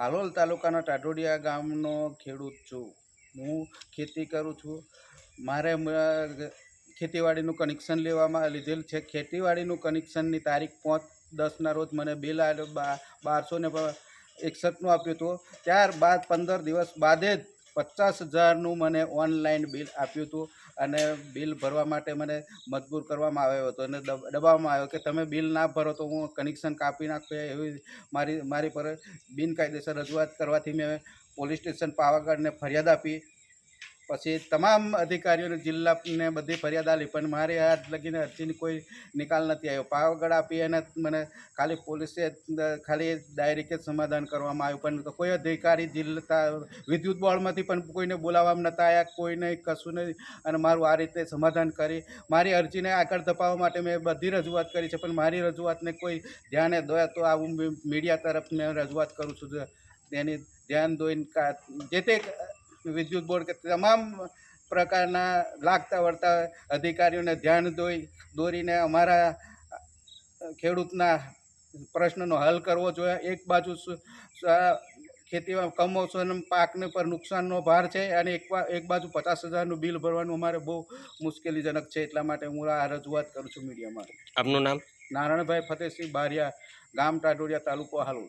હાલોલ તાલુકાના ટાટોડિયા ગામનો ખેડૂત છું. હું ખેતી કરું છું. મારે ખેતીવાડીનું કનેક્શન લેવામાં લીધેલ છે. ખેતીવાડીનું કનેક્શનની તારીખ પાંચ દસના રોજ મને બિલ આવ્યો બારસો ને એકસઠનું આપ્યું હતું. ત્યારબાદ પંદર દિવસ બાદે જ પચાસ હજારનું મને ઓનલાઈન બિલ આપ્યું હતું અને બિલ ભરવા માટે મને મજબૂર કરવામાં આવ્યો હતો અને દબાવવામાં આવ્યો કે તમે બિલ ના ભરો તો હું કનેક્શન કાપી નાખું એવી મારી મારી પર બિનકાયદેસર રજૂઆત કરવાથી મેં પોલીસ સ્ટેશન પાવાગઢને ફરિયાદ આપી પછી તમામ અધિકારીઓને, જિલ્લાને બધી ફરિયાદ આપી. પણ મારી હાથ લગીને અરજીની કોઈ નિકાલ નથી આવ્યો. પાવાગઢ આપી અને મને ખાલી પોલીસે, ખાલી ડાયરેક્ટ જ સમાધાન કરવામાં આવ્યું. પણ કોઈ અધિકારી જિલ્લા વિદ્યુત બોર્ડમાંથી પણ કોઈને બોલાવવામાં નહોતા આવ્યા, કોઈને કશું નહીં. અને મારું આ રીતે સમાધાન કરી. મારી અરજીને આગળ ધપાવવા માટે મેં બધી રજૂઆત કરી છે. પણ મારી રજૂઆતને કોઈ ધ્યાને દોયા તો આ હું મીડિયા તરફ મેં રજૂઆત કરું છું. તેની ધ્યાન દોઈને જે તે વિદ્યુત બોર્ડ કે તમામ પ્રકારના લાગતા વળતા અધિકારીઓને ધ્યાન દોઈ દોરીને અમારા ખેડૂતના પ્રશ્નનો હલ કરવો જોઈએ. એક બાજુ ખેતીમાં કમોસમ પાકને પર નુકસાનનો ભાર છે અને એક એક બાજુ પચાસ હજારનું બિલ ભરવાનું અમારે બહુ મુશ્કેલીજનક છે એટલા માટે હું આ રજૂઆત કરું છું મીડિયામાં આપનું નામ? નારાયણભાઈ ફતેહસિંહ બારિયા ગામ ટાટોડિયા તાલુકો હાલોલ.